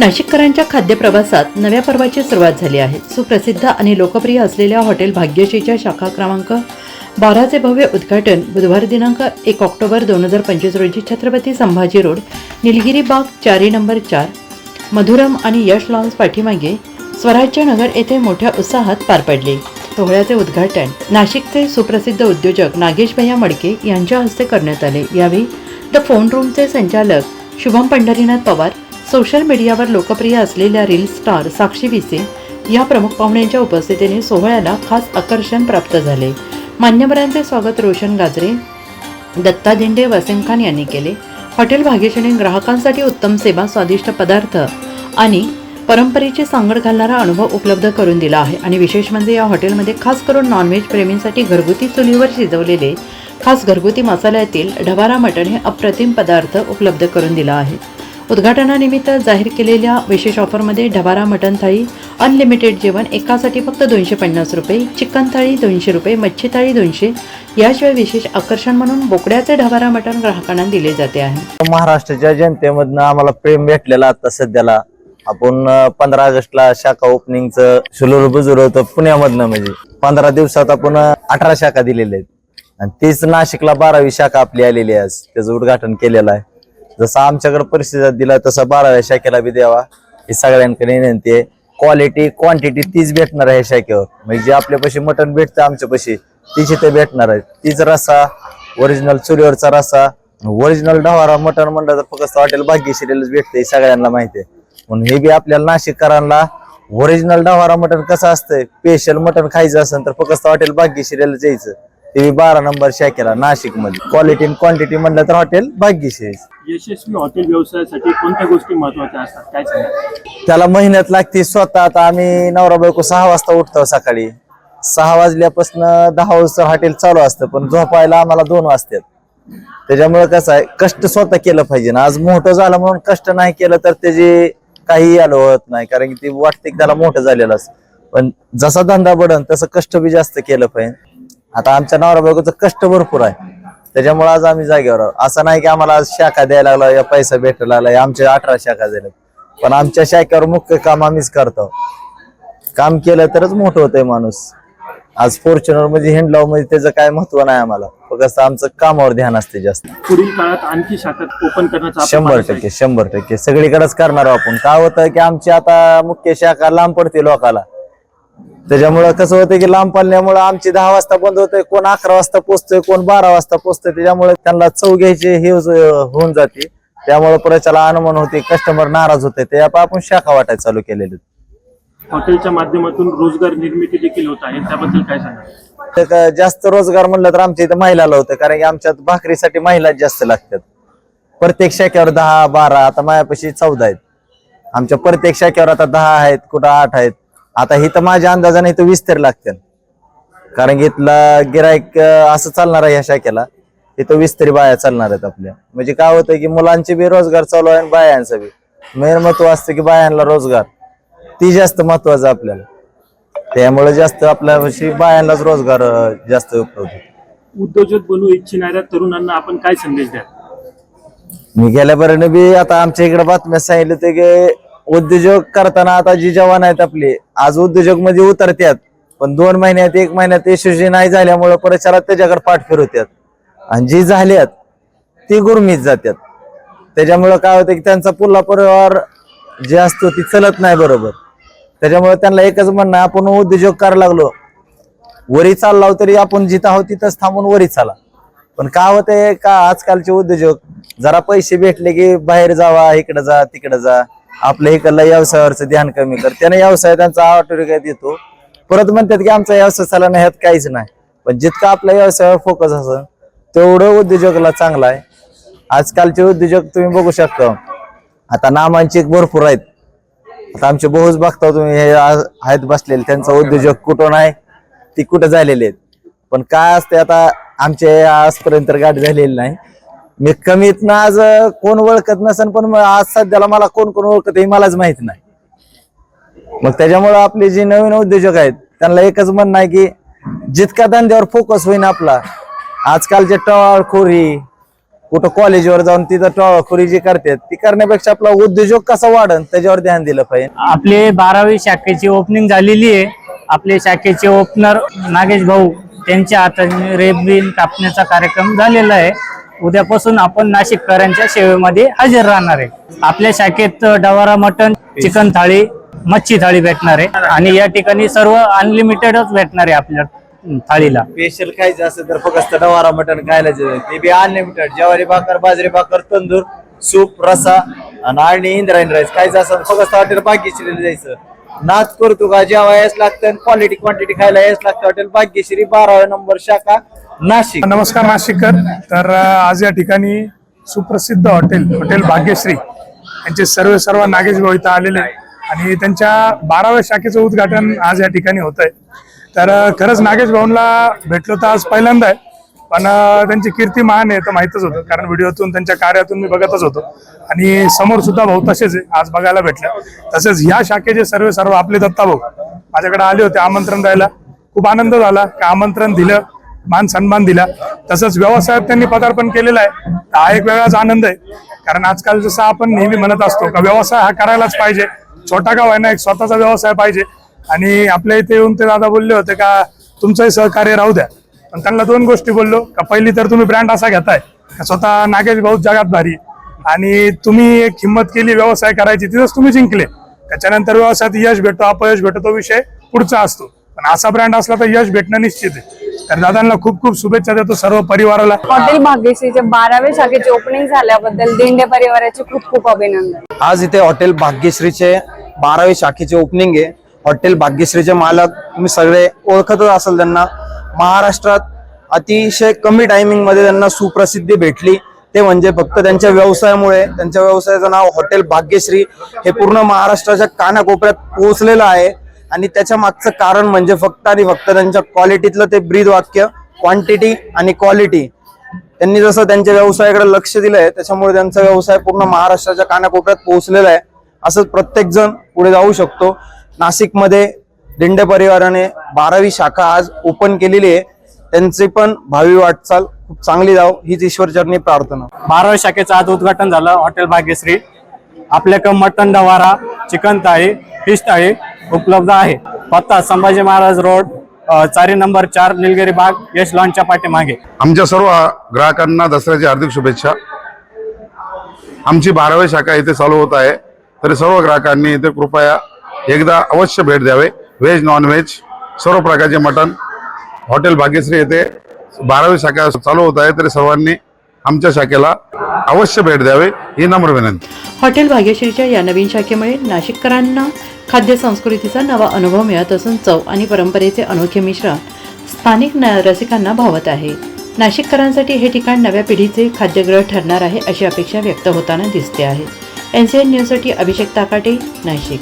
नाशिककरांच्या खाद्यप्रवासात नव्या पर्वाची सुरुवात झाली आहे. सुप्रसिद्ध आणि लोकप्रिय असलेल्या हॉटेल भाग्यश्रीच्या शाखा क्रमांक बाराचे भव्य उद्घाटन बुधवार दिनांक एक ऑक्टोबर दोन हजार पंचवीस रोजी छत्रपती संभाजी रोड निलगिरी बाग चारी नंबर चार मधुरम आणि यश लॉन्स पाठीमागे स्वराज्य नगर येथे मोठ्या उत्साहात पार पडले. सोहळ्याचे उद्घाटन नाशिकचे सुप्रसिद्ध उद्योजक नागेश भैया मडके यांच्या हस्ते करण्यात आले. यावेळी द फोन रूमचे संचालक शुभम पंढरीनाथ पवार सोशल मीडियावर लोकप्रिय असलेल्या रील स्टार साक्षी विसे या प्रमुख पाहुण्यांच्या उपस्थितीने सोहळ्याला खास आकर्षण प्राप्त झाले. मान्यवरांचे स्वागत रोशन गाजरे दत्ता दिंडे वसीम खान यांनी केले. हॉटेल भाग्यश्रेणी ग्राहकांसाठी उत्तम सेवा स्वादिष्ट पदार्थ आणि परंपरेची सांगड घालणारा अनुभव उपलब्ध करून दिला आहे. आणि विशेष म्हणजे या हॉटेलमध्ये खास करून नॉनव्हेज प्रेमींसाठी घरगुती चुलीवर शिजवलेले खास घरगुती मसाल्यातील ढवारा मटण हे अप्रतिम पदार्थ उपलब्ध करून दिला आहे. उद्घाटनानिमित्त जाहीर केलेल्या विशेष ऑफरमध्ये ढबारा मटण थाळी अनलिमिटेड जेवण एकासाठी फक्त दोनशे पन्नास रुपये चिकन थाळी दोनशे रुपये मच्छी थाळी दोनशे. याशिवाय विशेष आकर्षण म्हणून बोकड्याचे ढबारा मटण ग्राहकांना दिले जाते आहे. महाराष्ट्राच्या जनतेमधनं आम्हाला प्रेम भेटलेला आता सध्याला. आपण पंधरा ऑगस्टला शाखा ओपनिंगचं शुलूर बुजुर होतं पुण्यामधनं म्हणजे. पंधरा दिवसात आपण अठरा शाखा दिलेल्या आहेत. आणि तीच नाशिकला बारावी शाखा आपली आलेली आहे त्याचं उद्घाटन केलेलं आहे. जसा आमच्याकडे परिस्थितीत दिला तसा बाराव्या शाखेला बी द्यावा. ही सगळ्यांकडे विनंती आहे. क्वालिटी क्वांटिटी तीच भेटणार आहे या शाखेवर. म्हणजे जे आपल्यापाशी मटण भेटतं आमच्यापाशी तीच इथे भेटणार आहे. तीच रस्सा ओरिजिनल चुलीवरचा रस्सा ओरिजिनल डवारा मटण म्हणलं तर फक्त हॉटेल भाग्यश्रीलाच भेटते सगळ्यांना माहिती आहे. म्हणून हे बी आपल्याला नाशिककरांना ओरिजिनल डवारा मटण कसं असतंय स्पेशल मटण खायचं असेल तर फक्त हॉटेल भाग्यश्रीलाच जायचं ते बारा नंबर शाखेला नाशिकमध्ये क्वालिटी क्वांटिटी म्हणलं तर हॉटेल भाग्यश्री यशस्वी हॉटेल व्यवसायासाठी कोणत्या गोष्टी महत्त्वाच्या असतात? काय सांगा? त्याला मेहनत लागते स्वतः. आता आम्ही नवरा बायको सहा वाजता उठतो सकाळी. सहा वाजल्यापासून दहा वाजता हॉटेल चालू असतं पण झोपायला आम्हाला दोन वाजतात. त्याच्यामुळे कसं आहे कष्ट स्वतः केलं पाहिजे ना. आज मोठं झालं म्हणून कष्ट नाही केलं तर त्याची काही आलं होत नाही कारण की ती वाटते की त्याला मोठं झालेलं असतं. पण जसा धंदा बडन तसं कष्ट बी जास्त केलं पाहिजे. आता आमच्या नवरा बायकोचं कष्ट भरपूर आहे. त्याच्यामुळे आज आम्ही जागेवर आहोत. असं नाही की आम्हाला आज शाखा द्यायला लागला या पैसा भेटायला लागला या आमच्या अठरा शाखा झाल्या पण आमच्या शाखेवर मुख्य काम आम्हीच करतो. काम केलं तरच मोठं होतंय माणूस. आज फॉर्च्युनरमध्ये हिंडलावमध्ये त्याचं काय महत्त्व नाही आम्हाला. फक्त आमचं कामावर ध्यान असते जास्त. पुढील काळात आणखी शाखा ओपन करण्याचा शंभर. टक्के शंभर टक्के. सगळीकडेच करणार आहोत आपण. काय होतं की आमची आता मुख्य शाखा लांब पडते लोकाला. त्याच्यामुळं कसं होतं की लांब पडल्यामुळं आमची दहा वाजता बंद होते कोण अकरा वाजता पोहोचतोय कोण बारा वाजता पोहोचतोय त्याच्यामुळे त्यांना चव घ्यायची हे होऊन जाते. त्यामुळे परत त्याला अनुमान होते कस्टमर नाराज होते ते आपण शाखा वाटायला चालू केलेले हॉटेलच्या माध्यमातून रोजगार निर्मिती देखील होत आहे त्याबद्दल काय सांगा जास्त रोजगार म्हणलं तर आमच्या इथं महिलाला होतं कारण की आमच्यात भाकरीसाठी महिला जास्त लागतात. प्रत्येक शाखेवर दहा बारा आता मायापाशी चौदा आहेत. आमच्या प्रत्येक शाखेवर आता दहा आहेत कुठं आठ आहेत. आता ही तर माझ्या अंदाजाने इथं वीस तरी लागतील. कारण की इथला गिराईक असं चालणार आहे ह्या शाखेला. इथं वीस तरी बाया चालणार आहेत आपल्या. म्हणजे काय होतं की मुलांचे बी रोजगार चालू आहे आणि बायांचा बी. मेन महत्त्व असतं की बायांना रोजगार. ती जास्त महत्वाचं आपल्याला. त्यामुळे जास्त आपल्यापाशी बायांनाच रोजगार जास्त उपलब्ध. उद्योजक बनू इच्छिणाऱ्या तरुणांना आपण काय संदेश द्या मी गेल्यापर्यंत बी आता आमच्या इकडे बातम्या सांगितलं ते की उद्योजक करताना आता जी जवान आहेत आपले आज उद्योजकमध्ये उतरतात पण दोन महिन्यात एक महिन्यात यशस्वी नाही झाल्यामुळे परिसरात त्याच्याकडे पाठ फिरवतात आणि जी झाल्यात ती गुरमीत जातात त्याच्यामुळं काय होतं की त्यांचा पुल्ला परिवार जे असतो ती चलत नाही बरोबर. त्याच्यामुळे त्यांना एकच म्हणणं आपण उद्योजक करायला लागलो. वरी चाललाव तरी आपण जिथं आहोत तिथंच थांबून वरी चाला. पण काय होतंय का आजकालचे उद्योजक जरा पैसे भेटले की बाहेर जावा इकडे जा तिकडे जा. आपल्या इकडला व्यवसायावरचं ध्यान कमी कर. त्याने व्यवसाय त्यांचा ऑटोरिकात येतो परत म्हणतात की आमचा व्यवसाय चालला नाही ह्यात काहीच नाही. पण जितका आपल्या व्यवसायावर फोकस असेल तेवढं उद्योजकाला चांगला आहे. आजकालचे उद्योजक तुम्ही बघू शकता. आता नामांची भरपूर आहेत. आता आमचे बहुच बघता तुम्ही हे आहेत बसलेले. त्यांचा उद्योजक कुठं नाही ती कुठं झालेले आहेत. पण काय असते आता आमचे आजपर्यंत तर गाठ झालेली नाही. मी कमीत ना आज कोण ओळखत नसेल पण आज सध्याला मला कोण कोण ओळखत हे मलाच माहीत नाही. मग त्याच्यामुळे आपले जे नवीन उद्योजक आहेत त्यांना एकच म्हणणं आहे की जितका धंद्यावर फोकस होईन आपला आजकालचे टवाळखोरी कुठं कॉलेजवर जाऊन तिथं टॉळखोरी जी करतात ती करण्यापेक्षा आपला उद्योजक कसा वाढन त्याच्यावर ध्यान दिलं पाहिजे. आपले बारावी शाखेची ओपनिंग झालेली आहे. आपले शाखेचे ओपनर नागेश भाऊ त्यांच्या हाताने रेबीन कापण्याचा कार्यक्रम झालेला आहे. उद्यापासून आपण नाशिककरांच्या सेवेमध्ये हजर राहणार आहे. आपल्या शाखेत डवारा मटन चिकन थाळी मच्छी थाळी भेटणार आहे. आणि या ठिकाणी सर्व अनलिमिटेडच भेटणार आहे आपल्या थाळीला. स्पेशल खायचं असेल तर फक्त डवारा मटण खायला ते बी अनलिमिटेड ज्वारी भाकर बाजरी भाकर तंदूर सूप रसा आणि आणि इंद्रायणी राईस खायचं असेल फक्त हॉटेल भाग्यश्री जायचं. नाच करतो का? जेव्हा यायच लागतं क्वालिटी क्वांटिटी खायला यायच लागतं. हॉटेल भाग्यश्री बाराव्या नंबर शाखा. नाशिक. नमस्कार नाशिककर. तर आज या ठिकाणी सुप्रसिद्ध हॉटेल हॉटेल भाग्यश्री यांचे सर्व सर्व नागेश भाऊ इथं आलेले आणि त्यांच्या बाराव्या शाखेचं उद्घाटन आज या ठिकाणी होत आहे तर खरंच नागेश भाऊंना भेटलो तर आज पहिल्यांदा आहे. पण त्यांची कीर्ती महान आहे तर माहीतच होतं. कारण व्हिडिओतून त्यांच्या कार्यातून मी बघतच होतो. आणि समोर सुद्धा भाऊ तसेच आज बघायला भेटले. तसेच ह्या शाखेचे सर्व सर्व आपले दत्ता भाऊ माझ्याकडे आले होते आमंत्रण द्यायला. खूप आनंद झाला का आमंत्रण दिलं. मान सन्मान दिला. तसंच व्यवसायात त्यांनी पदार्पण केलेलं आहे. हा एक वेगळाच आनंद आहे. कारण आजकाल जसं आपण नेहमी म्हणत असतो का व्यवसाय हा करायलाच पाहिजे. छोटा गाव आहे ना एक स्वतःचा व्यवसाय पाहिजे. आणि आपल्या इथे येऊन ते दादा बोलले होते का तुमचंही सहकार्य राहू द्या. पण त्यांना दोन गोष्टी बोललो का पहिली तर तुम्ही ब्रँड असा घेताय का स्वतः नागेश भाऊ जगात भारी. आणि तुम्ही एक हिंमत केली व्यवसाय करायची तिथंच तुम्ही जिंकले. त्याच्यानंतर व्यवसायात यश भेटतो अपयश भेटतो तो विषय पुढचा असतो. पण असा ब्रँड असला तर यश भेटणं निश्चित आहे. तर दादांना खूप खूप शुभेच्छा देतो सर्व परिवाराला. हॉटेल भाग्यश्रीच्या बाराव्या शाखेची ओपनिंग झाल्याबद्दल दिंडे परिवाराचे खूप खूप अभिनंदन. आज इथे हॉटेल भाग्यश्रीचे बारावी शाखेचे ओपनिंग आहे. हॉटेल भाग्यश्रीचे मालक तुम्ही सगळे ओळखतच असाल त्यांना. महाराष्ट्रात अतिशय कमी टायमिंगमध्ये त्यांना सुप्रसिद्धी भेटली. ते म्हणजे फक्त त्यांच्या व्यवसायामुळे त्यांच्या व्यवसायाचं नाव हॉटेल भाग्यश्री हे पूर्ण महाराष्ट्राच्या कानाकोपऱ्यात पोहोचलेलं आहे. आणि त्याच्या मागचं कारण म्हणजे फक्त आणि फक्त त्यांच्या क्वालिटीतलं ते ब्रीद वाक्य क्वांटिटी आणि क्वालिटी त्यांनी जसं त्यांच्या व्यवसायाकडे लक्ष दिलंय त्याच्यामुळे त्यांचा व्यवसाय पूर्ण महाराष्ट्राच्या कानाकोपऱ्यात पोहोचलेला आहे. असंच प्रत्येक जण पुढे जाऊ शकतो. नाशिकमध्ये दिंडे परिवाराने बारावी शाखा आज ओपन केलेली आहे. त्यांची पण भावी वाटचाल खूप चांगली जाव हीच ईश्वरचरणी प्रार्थना. बारावी शाखेचं आज उद्घाटन झालं हॉटेल भाग्यश्री. आपल्याकडं मटन दवारा चिकन थाळी फिश थाळी उपलब्ध आहे. पत्ता संभाजी महाराज रोड चारी नंबर चार निलगिरी बाग यश लॉनच्या पाठीमागे. आमच्या सर्व ग्राहकांना दसऱ्याची हार्दिक शुभेच्छा. आमची बारावी शाखा इथे चालू होत आहे. तरी सर्व ग्राहकांनी इथे कृपया एकदा अवश्य भेट द्यावे. व्हेज नॉन व्हेज सर्व प्रकारचे मटण. हॉटेल भाग्यश्री येथे बारावी शाखा चालू होत आहे. तरी सर्वांनी आमच्या शाखेला अवश्य भेट द्यावे. ही नम्र विनंती. हॉटेल भाग्यश्रीच्या या नवीन शाखेमुळे नाशिककरांना खाद्य संस्कृतीचा नवा अनुभव मिळत असून चव आणि परंपरेचे अनोखे मिश्रण स्थानिक न रसिकांना भावत आहे. नाशिककरांसाठी हे ठिकाण नव्या पिढीचे खाद्यग्रह ठरणार आहे अशी अपेक्षा व्यक्त होताना दिसते आहे. एन सी एन न्यूजसाठी अभिषेक ताकाटे नाशिक.